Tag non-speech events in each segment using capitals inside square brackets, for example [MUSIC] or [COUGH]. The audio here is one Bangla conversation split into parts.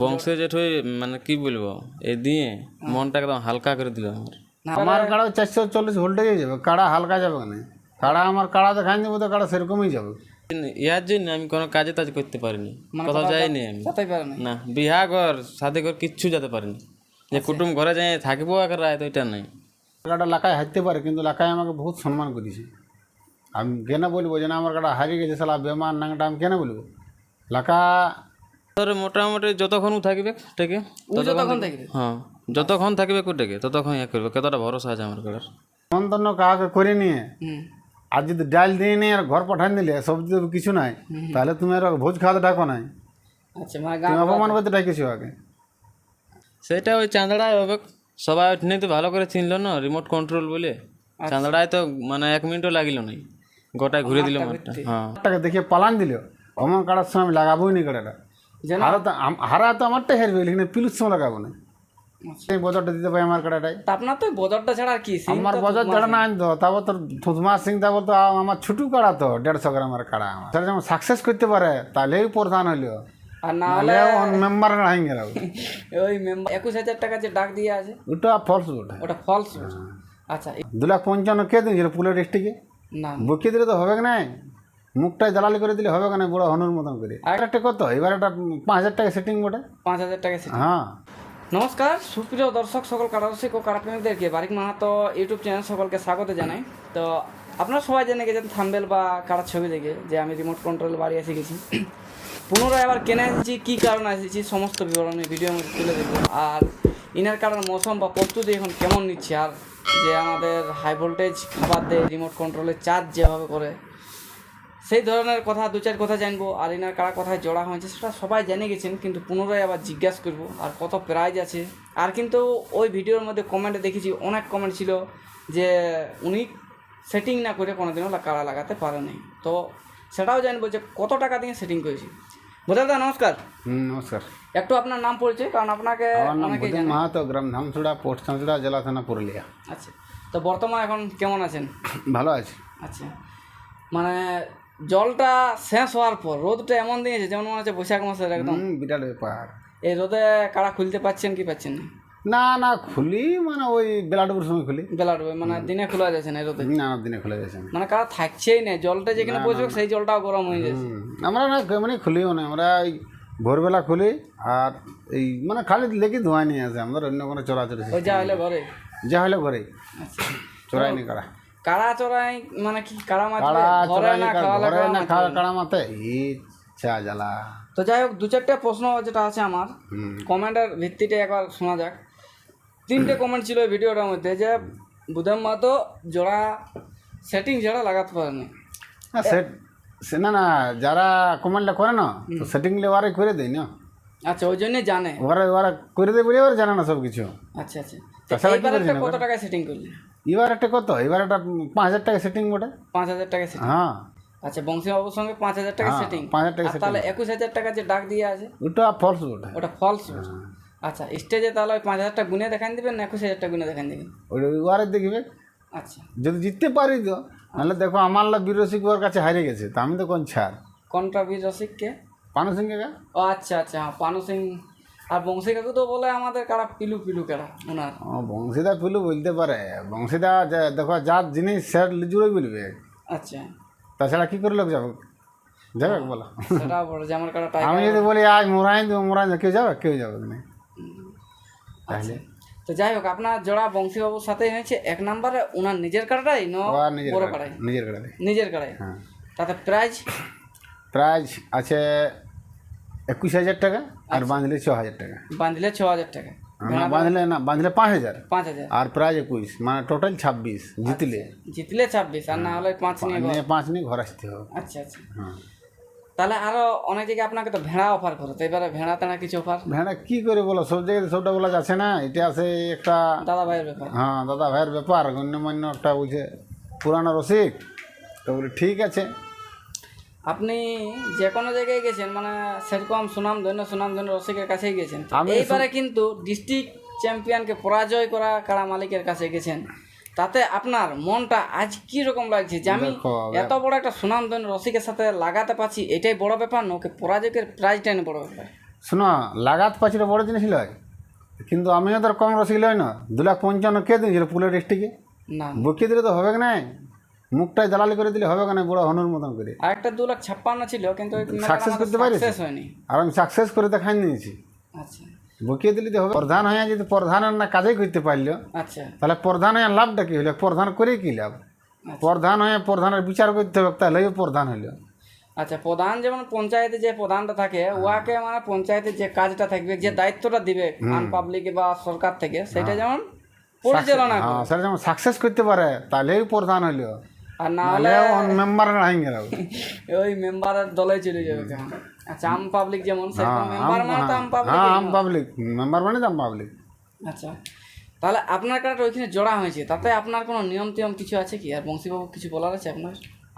বংশে জেঠুই মানে কি বলব এ দিয়ে মনটা একদম হালকা করে দিল আমার। আমার কাড়া চারশো চল্লিশ ভোল্টেজে যাবে কাড়া হালকা যাবে না কাড়া আমার কাড়া দেখাই দেবো তো কাড়া সেরকমই যাবে। ইয়ার জন্য আমি কোনো কাজে তাজ করতে পারিনি কোথাও যাইনি আমি। না বিহা ঘর সাথে ঘর কিচ্ছু যেতে পারিনি। যে কুটুম ঘরে যাই থাকব এক রায় তো এটা নাই। কাড়াটা লাকায় হারতে পারে কিন্তু লাকায় আমাকে বহুত সম্মান করেছে। আমি কেন বলব যে না আমার কাড়া হারিয়ে গেছে সালা বেমার নাংটা আমি কেন বলব? লাকা ধরে মোটামুটি যতক্ষণ থাকবে টেকে যতক্ষণ দেখবে হ্যাঁ যতক্ষণ থাকবে কোটেকে ততক্ষণ ইয়ে করবে। কতটা ভরসা আছে আমার কাছে? মন্তন্য কাহাকে করে নিয়ে আর যদি ডাল দিয়ে নিয়ে আর ঘর পাঠান দিলে সবজি তো কিছু নাই তাহলে তুমি আর ভোজ খাওয়াতে ডাকো নাই। আচ্ছা গান তুমি অপমান করতে ডাকেছো আগে। সেটা ওই চাঁদড়ায় হবে। সবাই ওখানে তো ভালো করে চিনলো না রিমোট কন্ট্রোল বলে। চাঁদড়ায় তো মানে এক মিনিটও লাগিল নাই। গোটায় ঘুরে দিল মাঠটা। হ্যাঁ। দেখে পালান দিল। অমন কাটার সময় আমি লাগাবোই নি কাড়াটা যেন হারা তো হারবে এখানে পিলুর সময় লাগাবো না। সেই বজারটা দিতে পারি আমার আপনার তো ছাড়া আর কি আমার বজার ছাড়া না আনতো তারপর তোর থুতমা সিং তারপর তো আমার ছুটু কাড়া তো দেড়শো গ্রামের কাড়া আমার। সেটা যেমন সাকসেস করতে পারে তাহলেই প্রধান হইল। আর না মেম্বার গেল [LAUGHS] ওই মেম্বার একুশ হাজার টাকা যে ডাক দিয়ে আছে ওটা ফলস ওটা ওটা ফলস আচ্ছা দু লাখ পঞ্চান্ন কে দিয়েছিল পুলের ডিস্ট্রিক্টে না। বকিয়ে দিলে তো হবে না মুখটাই জ্বালালি করে দিলে হবে না বড় হনুর মতন করে। আর একটা কত? এবার একটা পাঁচ হাজার টাকা সেটিং বটে। পাঁচ হাজার টাকা সেটা হ্যাঁ। নমস্কার সুপ্রিয় দর্শক সকল কারারসিক ও কারাপ্রেমিকদেরকে বারিক মাহাতো ইউটিউব চ্যানেল সকলকে স্বাগত জানাই। তো আপনারা সবাই জেনে গেছেন থাম্বেল বা কারার ছবি দেখে যে আমি রিমোট কন্ট্রোল বাড়ি এসে গেছি। পুনরায় আবার কেনে এসেছি কী কারণে এসেছি সমস্ত বিবরণ ভিডিওর মধ্যে তুলে দেবো আর ইনার কারণ মৌসুম বা প্রস্তুতি এখন কেমন নিচ্ছে? আর যে আমাদের হাই ভোল্টেজ খাবার দেয় রিমোট কন্ট্রোলের চার্জ যেভাবে করে সেই ধরনের কথা দু চার কথা জানব আর এনার কারা কথায় জড়া হয়েছে সেটা সবাই জেনে গেছেন কিন্তু পুনরায় আবার জিজ্ঞাসা করব আর কত প্রাইজ আছে। আর কিন্তু ওই ভিডিওর মধ্যে কমেন্টে দেখেছি অনেক কমেন্ট ছিল যে উনি সেটিং না করে কোনোদিনও কারা লাগাতে পারেনি তো সেটাও জানব যে কত টাকা দিয়ে সেটিং করেছি। বোঝাদা নমস্কার। হুম নমস্কার। একটু আপনার নাম পড়ছে কারণ আপনাকে মাহাতো গ্রাম ধামসুড়া পোস্ট ধামসুড়া জেলা থানা পুরুলিয়া। আচ্ছা তো বর্তমান এখন কেমন আছেন? ভালো আছে। আচ্ছা মানে জলটা শেষ হওয়ার পর রোদটা এমন দিয়েছে যেমন মনে হচ্ছে বৈশাখ মাসের একদম। বিরাট ব্যাপার। এই রোদে কারা খুলতে পাচ্ছেন কি পাচ্ছেন না? না না খুলি মানে ওই বেলা ডুবুর সময় খুলি। বেলা ডুবে মানে দিনে খোলা যাচ্ছে না রোদে? না দিনে খুলে যাচ্ছে না। মানে কারা থাকছেই না জলটা যেখানে পৌঁছবে সেই জলটাও গরম হয়ে যাচ্ছে আমরা না মানে খুলিও না আমরা এই ভোরবেলা খুলি আর এই মানে খালি লেগে ধোঁয়া নিয়ে আসে আমাদের অন্য কোনো চোরাচুরি যা হলে ঘরে? যা হলে ঘরে। আচ্ছা। চোরাই নি কারা। কারা চড়াই মানে কি কারা মাছ কাড়া ঘরে না খাওয়া ঘরে না খাওয়া কাড়া মাতে ইচ্ছা জ্বালা। তো যাই হোক দু চারটে প্রশ্ন যেটা আছে আমার। কমেন্টের ভিত্তিতে একবার শোনা যাক। তিনটে কমেন্ট ছিল এই ভিডিওটার মধ্যে যে বুধম মাতো জোড়া সেটিং ছাড়া লাগাতে পারেনি না। সেট সে না না যারা কমেন্টটা করে না তো সেটিং ওরা করে দেয় না। আচ্ছা ওই জন্যই জানে। ওরা ওরা করে দেয় বলে ওরা জানে না সব কিছু আচ্ছা। আচ্ছা কত টাকায় সেটিং করলি? এবার একটা কত? এবার একটা পাঁচ হাজার টাকা সেটিং বটে। পাঁচ হাজার টাকা সেটিং হ্যাঁ। আচ্ছা বংশীবাবুর সঙ্গে পাঁচ হাজার টাকা হ্যাঁ, সেটিং পাঁচ হাজার টাকা তাহলে একুশ হাজার টাকা যে ডাক দিয়ে আছে ওটা ফলস বটে। ওটা ফলস হ্যাঁ। আচ্ছা স্টেজে তাহলে ওই পাঁচ হাজার টাকা গুনে দেখান দিবেন না একুশ হাজার টাকা গুনে দেখান দিবেন? ওই ওয়ারে দেখবে। আচ্ছা। যদি জিততে পারি তো নাহলে দেখো আমার লা বিরসিক ওর কাছে হারিয়ে গেছে তা আমি তো কোন ছাড়? কোনটা বীর রসিককে? পানু সিং ও আচ্ছা আচ্ছা হ্যাঁ পানু সিং আর বংশী কাকু তো বলে আমাদের কারা পিলু পিলু কারা ওনার। ও বংশীদা পিলু বলতে পারে। বংশীদা দেখো যার জিনিস স্যার লিজুড়ে বলবে। আচ্ছা। তাছাড়া কি করে লোক যাবে? যাবে বলো। সেটা বড় যে আমার কারা [LAUGHS] আমি যদি বলি আজ মোরাই দেবো মোরাই কেউ যাবে কেউ যাবে না। আচ্ছা। তো যাই হোক আপনার জোড়া বংশীবাবুর সাথে হয়েছে এক নম্বরে ওনার নিজের কারাটাই ন বড় কাড়া, কারাই? নিজের কাড়া নিজের কারাই। হ্যাঁ। তাতে প্রাইজ প্রাইজ আছে একুশ হাজার টাকা আর বাঁধলে ছ হাজার টাকা। বাঁধলে ছ হাজার টাকা না বাঁধলে না বাঁধলে পাঁচ হাজার পাঁচ হাজার আর প্রাইজ একুশ মানে টোটাল ছাব্বিশ জিতলে। জিতলে ছাব্বিশ আর না হলে পাঁচ নিয়ে পাঁচ নিয়ে ঘর আসতে হবে। আচ্ছা আচ্ছা। হ্যাঁ। তাহলে আরও অনেক জায়গায় আপনাকে তো ভেড়া অফার করো তো এবারে ভেড়া তেনা কিছু অফার ভেড়া কি করে বলো? সব জায়গায় সবটা বলা যাচ্ছে না এটা আছে একটা দাদা ভাইয়ের ব্যাপার। হ্যাঁ দাদা ভাইয়ের ব্যাপার গণ্যমান্য একটা বলছে পুরানো রসিক তো বলি ঠিক আছে আপনি যে কোনো জায়গায় গেছেন মানে সেরকম সুনাম ধন্য সুনাম ধন্য রসিকের কাছেই গেছেন। তো এইবারে কিন্তু ডিস্ট্রিক্ট চ্যাম্পিয়নকে পরাজয় করা কারা মালিকের কাছে গেছেন তাতে আপনার মনটা আজ কি রকম লাগছে যে আমি এত বড় একটা সুনাম ধন্য রসিকের সাথে লাগাতে পারছি এটাই বড় ব্যাপার না ওকে পরাজয়ের প্রাইজটাই বড় ব্যাপার? শোনো লাগাত পাঁচটা বড় জিনিস লয় কিন্তু আমিও তোর কম রসিক লয় না দু লাখ পঞ্চান্ন কে দিয়েছিল পুলের ডিস্ট্রিক্টে না। বকিয়ে দিলে তো হবে না মুখটাই দালালি করে দিলে হবে না বড় হনুর মতন করে। আর একটা দু লাখ ছাপ্পান্ন ছিল কিন্তু সাকসেস করতে পারি হয়নি। আর আমি সাকসেস করে দেখাই নিয়েছি। আচ্ছা। বকিয়ে দিলে হবে। প্রধান হয়ে যদি প্রধানের না কাজই করতে পারল আচ্ছা। তাহলে প্রধান হয়ে লাভটা কি হলো? প্রধান করে কি লাভ? প্রধান হয়ে প্রধানের বিচার করতে হবে তাহলে প্রধান হইল আচ্ছা প্রধান যেমন পঞ্চায়েতে যে প্রধানটা থাকে উহাকে মানে পঞ্চায়েতে যে কাজটা থাকবে যে দায়িত্বটা দিবে আন পাবলিক বা সরকার থেকে সেটা যেমন পরিচালনা হ্যাঁ সেটা যেমন সাকসেস করতে পারে তাহলেই প্রধান হইল আর না হলে মেম্বার নাই গেল ওই দলে চলে যাবে। আচ্ছা আম পাবলিক যেমন সেরকম মেম্বার মানে তো আম পাবলিক হ্যাঁ আম পাবলিক মেম্বার মানে আম পাবলিক আচ্ছা তাহলে আপনার কার্ডটা ওইখানে জোড়া হয়েছে তাতে আপনার কোনো নিয়ম টিয়ম কিছু আছে কি? আর বংশীবাবু কিছু বলার আছে আপনার?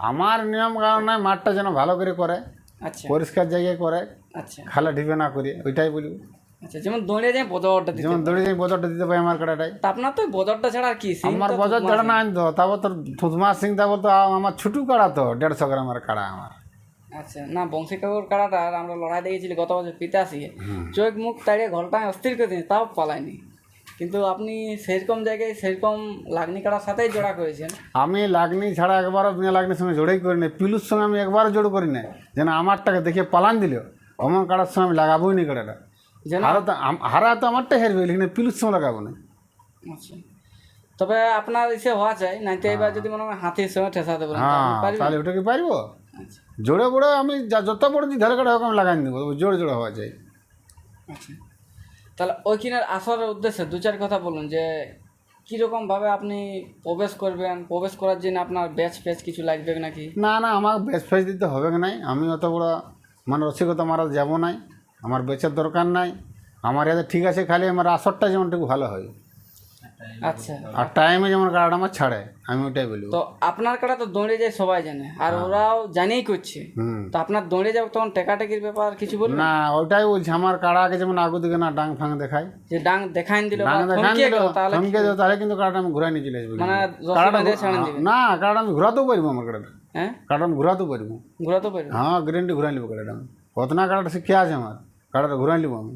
আমার নিয়ম কারণ নাই মাঠটা যেন ভালো করে করে আচ্ছা। পরিষ্কার জায়গায় করে আচ্ছা। খালে ঢিপে না করে ওইটাই বলব আচ্ছা যেমন দৌড়ে যায় বদরটা দিতে যেমন দড়ি যাই বজরটা দিতে আমার কাটাটাই। আপনার তো বদরটা ছাড়া আর কি আমার ছাড়া না আনতো তারপর তোর থুতমা সিং তারপর তো আমার ছুটু কাড়া তো দেড়শো গ্রামের কাড়া আমার। আচ্ছা না বংশী কাকুর কাড়াটা আমরা লড়াই দেখেছিলি গত বছর পিতাশি চোখ মুখ তাড়িয়ে ঘরটায় অস্থির করে তাও পালায়নি। কিন্তু আপনি সেরকম জায়গায় সেরকম লাগনি কাড়ার সাথেই জোড়া করেছেন। আমি লাগনি ছাড়া একবারও বিনা লাগনির সঙ্গে জোড়াই করি নাই পিলুর সঙ্গে আমি একবারও জোড় করি নাই যেন আমারটাকে দেখে পালান দিল অমন কাড়ার সঙ্গে আমি লাগাবোই নি কাড়াটা। যেন হারা তো হারা তো আমারটাই হেরবে কিন্তু পিলুর সঙ্গে লাগাবো না। আচ্ছা। তবে আপনার ইসে হওয়া চাই নাইতে এবার যদি মনে হয় হাতির সঙ্গে ঠেসাতে আপনি হ্যাঁ তাহলে ওটা কি পারব। জোড়ে বড়ে আমি যা- যত বড় যে ধারে কাটা হোক আমি লাগাই দেবো জোরে জোরে হওয়া চাই আচ্ছা। তাহলে ওইখানের আসরের উদ্দেশ্যে দু চার কথা বলুন যে কীরকম ভাবে আপনি প্রবেশ করবেন প্রবেশ করার জন্য আপনার ব্যাচ ফ্যাচ কিছু লাগবে নাকি? না না আমার বেচ ফেচ দিতে হবে নাই? আমি অত বড় মানে রসিকতা মারা যাব নাই। আমার বেচার দরকার নাই। আমার এতে ঠিক আছে খালি আমার আসরটা যেমন একটু ভালো হয়। আচ্ছা। আর টাইমে যেমন কাটাটা আমার ছাড়ে আমি ওইটাই বলি। তো আপনার কাটা তো দৌড়ে যায় সবাই জানে। আর ওরাও জানেই করছে। হুম। তো আপনার দৌড়ে যাবে তখন টেকাটেকির ব্যাপার কিছু বলবেন? না ওইটাই বলছি আমার কাড়াকে যেমন আগু দিকে না ডাং ফাং দেখায়। যে ডাং দেখাইন দিল থমকে দিল তাহলে কিন্তু কাড়াটা আমি ঘুরাই নিয়ে চলে আসব। মানে না কাড়াটা আমি ঘুরাতেও পারব আমার কাড়াটা। হ্যাঁ? কাড়াটা আমি ঘুরাতেও পারব। ঘোরাতে পারবেন হ্যাঁ গ্যারেন্টি ঘুরাই নেব কাড়াটা আমি। কত না কাড়াটা শিখে আছে আমার। কাড়াটা ঘুরাই নেব আমি।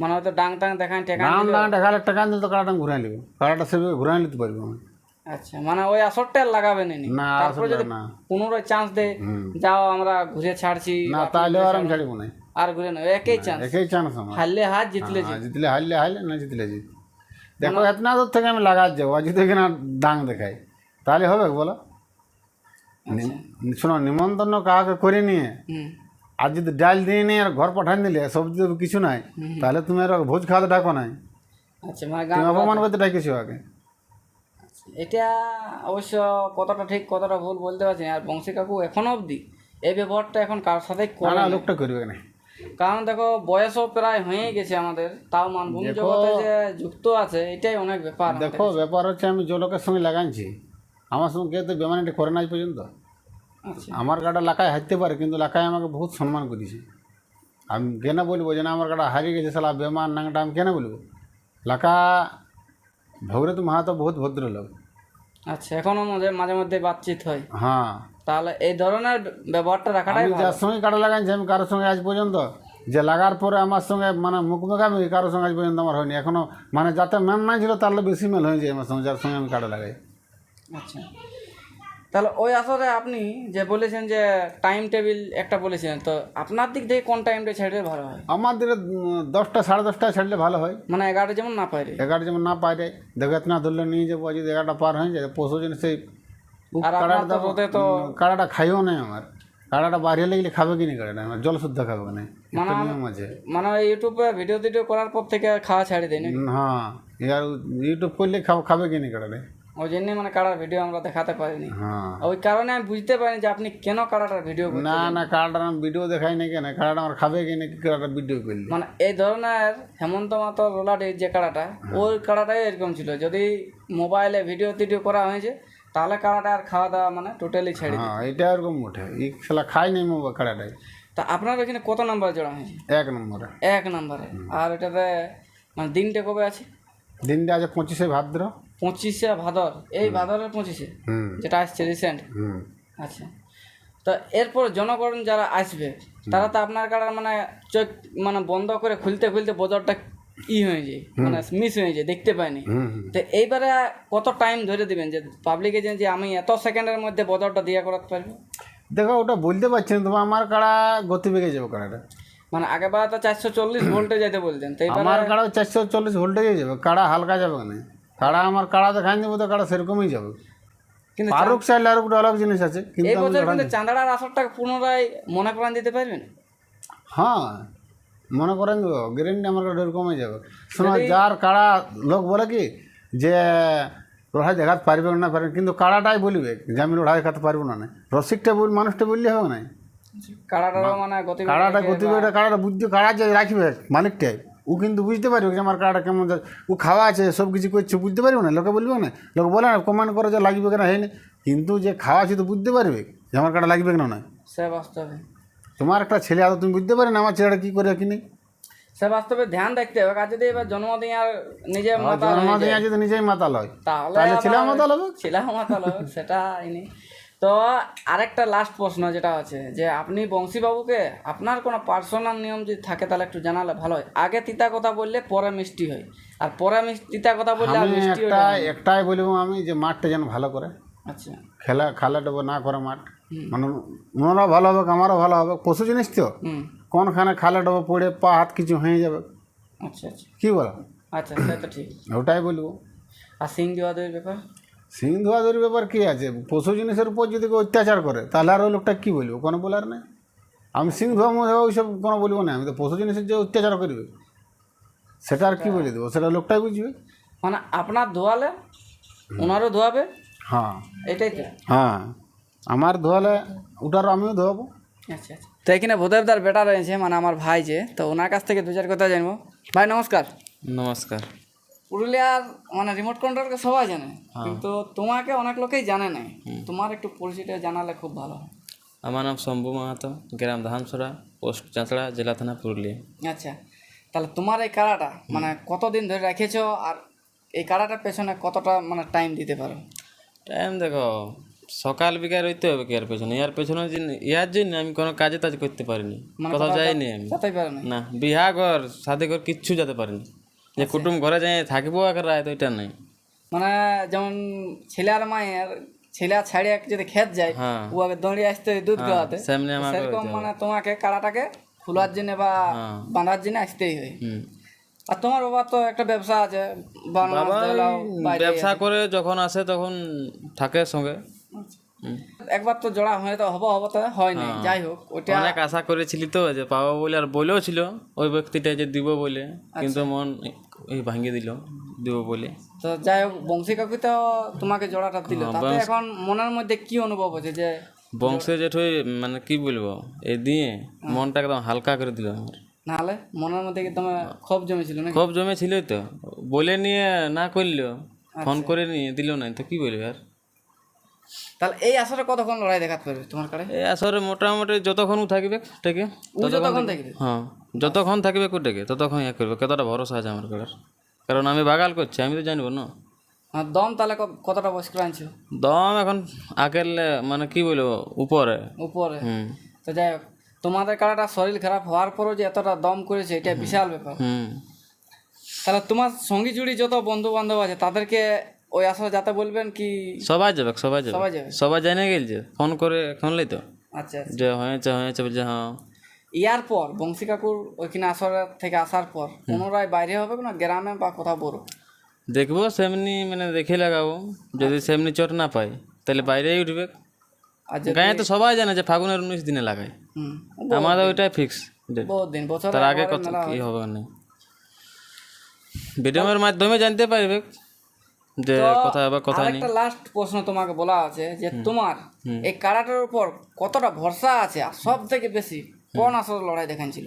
মানে হয়তো ডাং টাং দেখান টেকান দাম দাম টাকা টাকা দিলে তো কাড়াটা ঘুরাই নেব। কাড়াটা সেভাবে ঘুরাই নিতে পারব আমি। আচ্ছা মানে ওই আসরটা আর লাগাবেন নি না তারপরে যদি না পুনরায় চান্স হুম। যাও আমরা ঘুরে ছাড়ছি না তাহলে আর আমি ছাড়বো না। আর ঘুরে নেব একই চান্স একই চান্স আমার। হারলে হাত জিতলে জিত। হ্যাঁ, জিতলে হারলে হারলে না জিতলে জিত। দেখো এতনা দূর থেকে আমি লাগাত যাব আর যদি এখানে ডাং দেখাই তাহলে হবে বলো? শোনো নিমন্ত্রণ কাউকে করে নিয়ে আর যদি ডাল দিয়ে নিয়ে আর ঘর পাঠান দিলে সবজি তো কিছু নাই তাহলে তুমি আর ভোজ খাওয়াতে ডাকো নাই। আচ্ছা মানে তুমি অপমান করতে ডাকিছো আগে। এটা অবশ্য কতটা ঠিক কতটা ভুল বলতে পারছি আর বংশী কাকু এখনও অবধি এই ব্যবহারটা এখন কার সাথে করে। লোকটা করবে না কারণ দেখো বয়সও প্রায় হয়ে গেছে আমাদের। তাও মানভূম জগতে যে যুক্ত আছে এটাই অনেক ব্যাপার দেখো ব্যাপার হচ্ছে আমি যে লোকের সঙ্গে লাগাইছি আমার সঙ্গে কেউ তো বেমানিটা করে না পর্যন্ত। আমার গাটা লাকায় হারতে পারে কিন্তু লাকায় আমাকে বহুত সম্মান করেছে। আমি কেন বলব যে না আমার গাটা হারিয়ে গেছে সালা বেমান নাংটা আমি কেন বলব? লাকা ভগরত মাহাতো বহুত ভদ্রলোক। আচ্ছা এখনও মাঝে মাঝে মধ্যে বাতচিত হয়। হ্যাঁ। তাহলে এই ধরনের ব্যবহারটা রাখাটাই যার সঙ্গে কাটা লাগাইছি আমি কারোর সঙ্গে আজ পর্যন্ত যে লাগার পরে আমার সঙ্গে মানে মুখোমুখি কারোর সঙ্গে আজ পর্যন্ত আমার হয়নি। এখনও মানে যাতে মেল নাই ছিল তাহলে বেশি মেল হয়ে যায় আমার সঙ্গে যার সঙ্গে আমি কাটা লাগাই। আচ্ছা। তাহলে ওই আসরে আপনি যে বলেছেন যে টাইম টেবিল একটা বলেছেন তো আপনার দিক থেকে কোন টাইমটা ছেড়ে ভালো হয়? আমার দিকে দশটা সাড়ে দশটায় ছাড়লে ভালো হয়। মানে এগারোটা যেমন না পারে এগারো যেমন না পাই দেখো এতনা ধরলে নিয়ে যাব যদি এগারোটা পার হয়ে যায় পশু যেন সেই কাড়াটা খাইও নাই আমার। কাড়াটা বাড়িয়ে লাগলে খাবে কি না কাড়াটা? আমার জল শুদ্ধ খাবে না একটা নিয়ম আছে। মানে ইউটিউবে ভিডিও টিডিও করার পর থেকে খাওয়া ছাড়ি দেয় না হ্যাঁ এবার ইউটিউব করলে খাব খাবে কি না কাড়াটা? ওই জন্যই মানে কাড়ার ভিডিও আমরা দেখাতে পারিনি। হ্যাঁ। ওই কারণে আমি বুঝতে পারিনি যে আপনি কেন কাড়াটার ভিডিও না না কাড়াটা আমি ভিডিও দেখাই না কেন? কাড়াটা আমার খাবে কি না কি কাড়াটা ভিডিও করলে? মানে এই ধরনের হেমন্ত মাতো রোলাডির যে কাড়াটা ওর কাড়াটাই এরকম ছিল। যদি মোবাইলে ভিডিও টিডিও করা হয়েছে তাহলে কাড়াটা আর খাওয়া দাওয়া মানে টোটালি ছেড়ে হ্যাঁ এটা এরকম উঠে এই খেলা খাই নাই মোবাইল কাড়াটাই তা আপনার এখানে কত নাম্বার জোড়া হয়েছে? এক নম্বরে। এক নম্বরে। আর এটাতে মানে দিনটা কবে আছে? দিনটা আছে পঁচিশে ভাদ্র। পঁচিশে ভাদর এই ভাদরের পঁচিশে যেটা আসছে রিসেন্ট আচ্ছা। তো এরপর জনগণ যারা আসবে তারা তো আপনার কাড়ার মানে চোখ মানে বন্ধ করে খুলতে খুলতে বজরটা ই হয়ে যায় মানে মিস হয়ে যায় দেখতে পায়নি। তো এইবারে কত টাইম ধরে দিবেন যে পাবলিকে যে আমি এত সেকেন্ডের মধ্যে বজরটা দিয়ে করাতে পারব? দেখো ওটা বলতে পারছি না তবে আমার কাড়া গতিবেগে যাবে কাড়াটা। মানে আগেবার তো চারশো চল্লিশ ভোল্টে যেতে বলতেন তো আমার কাড়া চারশো চল্লিশ ভোল্টে যাবে কাড়া হালকা যাবে না। কাড়া আমার কাড়া দেখাই দেবো তো কাড়া সেরকমই যাবে। কিন্তু আরুক চাইলে আরুক আলাদা জিনিস আছে কিন্তু এই বছর কিন্তু চাঁদাড়ার আসরটাকে পুনরায় মনে করান দিতে পারবেন? হ্যাঁ মনে করেন গ্যারেন্টি আমার কাছে কমে যাবে। শোনো যার কাড়া লোক বলে কি যে লড়াই দেখাতে পারবে না পারবে কিন্তু কাড়াটাই বলবে যে আমি লড়াই দেখাতে পারব না না। রসিকটা বল মানুষটা বললে হবে না। মানে গতি কাড়াটা গতিবেগটা কাড়াটা বুদ্ধি কাড়া যে রাখবে মালিকটাই ও কিন্তু বুঝতে পারবে যে আমার কাড়াটা কেমন ও খাওয়া আছে সব কিছু করছে বুঝতে পারবে না? লোকে বলবে না লোক বলে না কমেন্ট করে যে লাগবে কেনা হয়নি। কিন্তু যে খাওয়া আছে তো বুঝতে পারবে যে আমার কাড়া লাগবে কেন না? সে বাস্তবে। তোমার একটা ছেলে আদৌ তুমি বুঝতে পারে না আমার ছেলেটা কী করে কি নেই? সে বাস্তবে ধ্যান রাখতে হবে যদি এবার জন্মদিন আর নিজে মাতাল জন্মদিন আছে নিজেই মাতাল হয়। তাহলে ছেলে মাতাল হবে? ছেলে মাতাল হবে সেটা তো আরেকটা লাস্ট প্রশ্ন যেটা আছে যে আপনি বংশীবাবুকে আপনার কোনো পার্সোনাল নিয়ম যদি থাকে তাহলে একটু জানালে ভালো হয়। আগে তিতা কথা বললে পরে মিষ্টি হয়। আর পরে মিষ্টি তিতা কথা বললে আর মিষ্টি হয় একটাই বলব আমি যে মাঠটা যেন ভালো করে। আচ্ছা। খেলা খেলাটা না করে মাঠ। মানে ওনারা ভালো হবে আমারও ভালো হবে। পশু জিনিস তো। কোনখানে খালে ডোবে পড়ে পা হাত কিছু হয়ে যাবে। আচ্ছা আচ্ছা। কি বলো? আচ্ছা সে তো ঠিক। ওটাই বলব। আর সিং দেওয়া দেওয়ার ব্যাপার? সিং ধোয়াধুরির ব্যাপার কী আছে? পশু জিনিসের উপর যদি কেউ অত্যাচার করে তাহলে আর ওই লোকটা কী বলব? কোনো বলার নেই। আমি সিং ধোয়া ওইসব কোনো বলব না। আমি তো পশু জিনিসের যে অত্যাচার করবে সেটা আর কী বলে দেবো? সেটা লোকটাই বুঝবে। মানে আপনার ধোয়ালে ওনারও ধোয়াবে? হ্যাঁ। এটাই তো। হ্যাঁ। আমার ধোয়ালে ওটারও আমিও ধোয়াবো। আচ্ছা আচ্ছা। তো এখানে ভূদেবদার বেটা রয়েছে মানে আমার ভাই যে। তো ওনার কাছ থেকে দু চার কথা জানব। ভাই নমস্কার। নমস্কার। পুরুলিয়ার মানে রিমোট কন্ট্রোলকে সবাই জানে কিন্তু তোমাকে অনেক লোকেই জানে না তোমার একটু পরিচয়টা জানালে খুব ভালো হয়। আমার নাম শম্ভু মাহাতো গ্রাম ধানসরা পোস্ট চাঁচড়া জেলা থানা পুরুলিয়া। আচ্ছা তাহলে তোমার এই কাড়াটা মানে কতদিন ধরে রেখেছো আর এই কাড়াটার পেছনে কতটা মানে টাইম দিতে পারো? টাইম দেখো সকাল বিকাল হইতে হবে কি আর পেছনে? ইয়ার পেছনে ইয়ার জন্য আমি কোনো কাজে তাজ করতে পারিনি। কোথাও যাইনি আমি। না না বিহা ঘর সাথে ঘর কিচ্ছু যেতে পারিনি। যে কুটুম ঘরে যাই থাকব একা রায় তো এটা নাই। মানে যেমন ছেলে আর মায়ের ছেলে ছাড়িয়ে যদি খেত যায় হ্যাঁ। ও আগে দৌড়িয়ে আসতে দুধ খাওয়াতে। সেমনি আমার সেরকম মানে তোমাকে কাড়াটাকে খোলার জন্য বা হ্যাঁ। বাঁধার জন্য আসতেই হয়। আর তোমার বাবা তো একটা ব্যবসা আছে ব্যবসা করে যখন আসে তখন থাকে সঙ্গে। একবার তো জোড়া হয়ে তো হব হব তো হয়। নাই যাই হোক ওটা অনেক আশা করেছিলি তো যে পাবো বলে আর বলেও ছিল ওই ব্যক্তিটা যে দিব বলে কিন্তু মন এই ভাঙিয়ে দিল দিব বলে। তো যাই হোক বংশী কাকু তো তোমাকে জোড়াটা দিল। হ্যাঁ, তাতে এখন মনের মধ্যে কি অনুভব হচ্ছে যে বংশে জেঠুই মানে কি বলব এই দিয়ে মনটা একদম হালকা করে দিল আমার। নাহলে মনের মধ্যে কি তোমার ক্ষোভ জমেছিল নাকি? খুব জমে ছিল তো। বলে নিয়ে না করল ফোন করে নিয়ে দিল না তো কি বলবে আর? তাহলে এই আসরে কতক্ষণ লড়াই দেখাতে পারবে তোমার কাছে এই আসরে মোটামুটি যতক্ষণ থাকবে টেকে যতক্ষণ দেখবে হ্যাঁ যতক্ষণ থাকবে কোটেকে ততক্ষণ ইয়ে করবে। কতটা ভরসা আছে আমার কাছে কারণ আমি বাগাল করছি আমি তো জানব না। আর দম তাহলে কতটা বয়স করে আনছো দম এখন আগের মানে কি বলব উপরে। উপরে? হুম। তো যাই হোক তোমাদের কারাটা শরীর খারাপ হওয়ার পরও যে এতটা দম করেছে এটা বিশাল ব্যাপার। হুম। তাহলে তোমার সঙ্গী জুড়ি যত বন্ধু বান্ধব আছে তাদেরকে ওই আসলে যাতে বলবেন কি? সবাই যাবে সবাই যাবে। সবাই যাবে? সবাই জানে গেলছে ফোন করে শুনলেই তো। আচ্ছা আচ্ছা। যে হয়েছে হয়েছে বলছে হ্যাঁ। ইয়ার পর বংশী কাকুর ওইখানে আসরের থেকে আসার পর পুনরায় বাইরে হবে না গ্রামে বা কোথাও বড়? দেখব সেমনি মানে দেখে লাগাবো। যদি সেমনি চোট না পাই তাহলে বাইরেই উঠবে। গায়ে তো সবাই জানে যে ফাগুনের উনিশ দিনে লাগায়। আমাদের ওইটাই ফিক্স দিন বছর তার আগে কত কি হবে না ভিডিওর মাধ্যমে জানতে পারবে। যে কথা হবে কথা নেই। লাস্ট প্রশ্ন তোমাকে বলা আছে যে তোমার এই কারাটার উপর কতটা ভরসা আছে আর সব থেকে বেশি কোন আসলে লড়াই দেখাচ্ছিল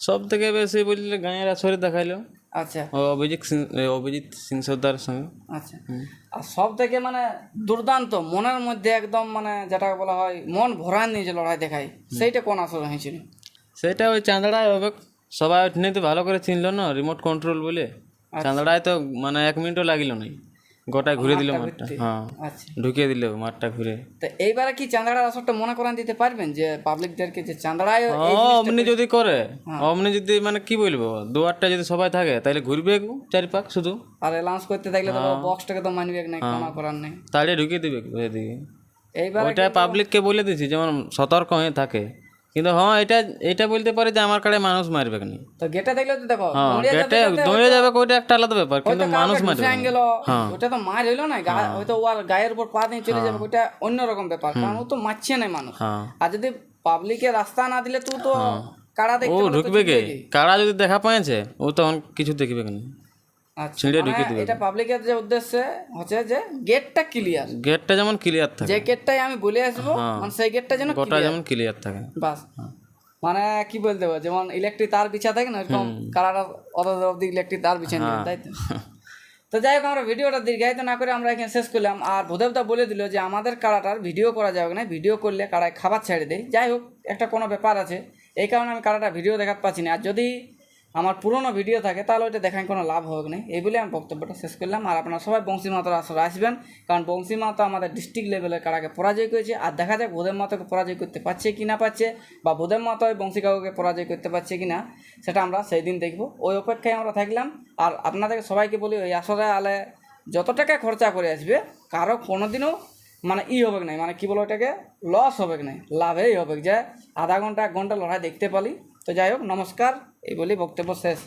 সব থেকে বেশি বললে গাঁয়ের আসরে দেখাইলো। আচ্ছা। ও অভিজিৎ সিং অভিজিৎ সিং সর্দার সঙ্গে আচ্ছা। আর সব থেকে মানে দুর্দান্ত মনের মধ্যে একদম মানে যেটা বলা হয় মন ভরান নিয়ে যে লড়াই দেখায় সেইটা কোন আসলে হয়েছিল? সেটা ওই চাঁদড়ায় হবে সবাই ওখানে তো ভালো করে চিনলো না রিমোট কন্ট্রোল বলে। চাঁদড়ায় তো মানে এক মিনিটও লাগিল নাই। গোটায় ঘুরে দিল মাঠটা হ্যাঁ। আচ্ছা। ঢুকিয়ে দিল মাঠটা ঘুরে। তো এইবারে কি চাঁদাড়ার আসরটা মনে করান দিতে পারবেন? যে পাবলিক পাবলিকদেরকে যে চাঁদাড়ায় ও অমনি যদি করে অমনি যদি মানে কি বলব দুয়ারটা যদি সবাই থাকে তাহলে ঘুরবে চারি পাক শুধু। আর অ্যালাউন্স করতে থাকলে তো বক্সটাকে তো মানবে না কোনো করার নেই। তাড়িয়ে ঢুকিয়ে দিবে এইবার ওইটা পাবলিককে বলে দিছি যেমন সতর্ক হয়ে থাকে। কিন্তু হ্যাঁ এটা এটা বলতে পারে যে আমার কাছে মানুষ মারবে না তো গেটে দেখলে তো দেখো হ্যাঁ গেটে দৌড়ে যাবে ওইটা একটা আলাদা ব্যাপার কিন্তু মানুষ মারবে গেল হ্যাঁ। ওটা তো মার হইল না গা- হয়তো ওর গায়ের উপর পা দিয়ে চলে যাবে ওইটা অন্যরকম ব্যাপার কারণ ও তো মারছে না মানুষ। হ্যাঁ। আর যদি পাবলিকে রাস্তা না দিলে তুই তো কারা ও দেখতে তো ঢুকবে কে? চুপবে কি? কারা যদি দেখা পেয়েছে ও তখন কিছু দেখবে না আচ্ছা ছিঁড়ে মানে ঢুকিয়ে দিবে এটা পাবলিকের যে উদ্দেশ্যে হচ্ছে যে গেটটা ক্লিয়ার গেটটা যেমন ক্লিয়ার থাকে। যে গেটটাই আমি বলে আসব মানে সেই গেটটা যেন গোটা যেমন ক্লিয়ার থাকে। বাস। মানে কি বলতে হবে যেমন ইলেকট্রিক তার বিছা থাকে না এরকম কালার অত অব্দি ইলেকট্রিক তার বিছান দিন তাই তো? তো যাই হোক আমরা ভিডিওটা দীর্ঘায়িত না করে আমরা এখানে শেষ করলাম। আর ভূদেবদা বলে দিল যে আমাদের কাড়াটার ভিডিও করা যাবে না ভিডিও করলে কাড়ায় খাবার ছেড়ে দেয়। যাই হোক একটা কোনো ব্যাপার আছে। এই কারণে আমি কাড়াটা ভিডিও দেখাতে পাচ্ছি না। আর যদি আমার পুরনো ভিডিও থাকে, তাহলে ওইটা দেখায় কোনো লাভ হবে না এই বলে আমি বক্তব্যটা শেষ করলাম। আর আপনারা সবাই বংশী মাতার আসলে আসবেন, কারণ বংশী মাতা আমাদের ডিস্ট্রিক্ট লেভেলের কারাকে পরাজয় করেছে, আর দেখা যাক বোধের মাতাকে পরাজয় করতে পারছে কি না পারছে, বা বোধের মাতা ওই বংশী কাকুকে পরাজয় করতে পারছে কি না, সেটা আমরা সেই দিন দেখব। ওই অপেক্ষায় আমরা থাকলাম। আর আপনাদেরকে সবাইকে বলি, ওই আসরে আলে যত টাকা খরচা করে আসবে, কারও কোনোদিনও মানে ই হবে না মানে কি বলো ওটাকে লস হবে না লাভেই হবে। যে আধা ঘণ্টা, এক ঘণ্টা লড়াই দেখতে পালি তো যাই হোক নমস্কার। এই বলে বক্তব্য শেষ।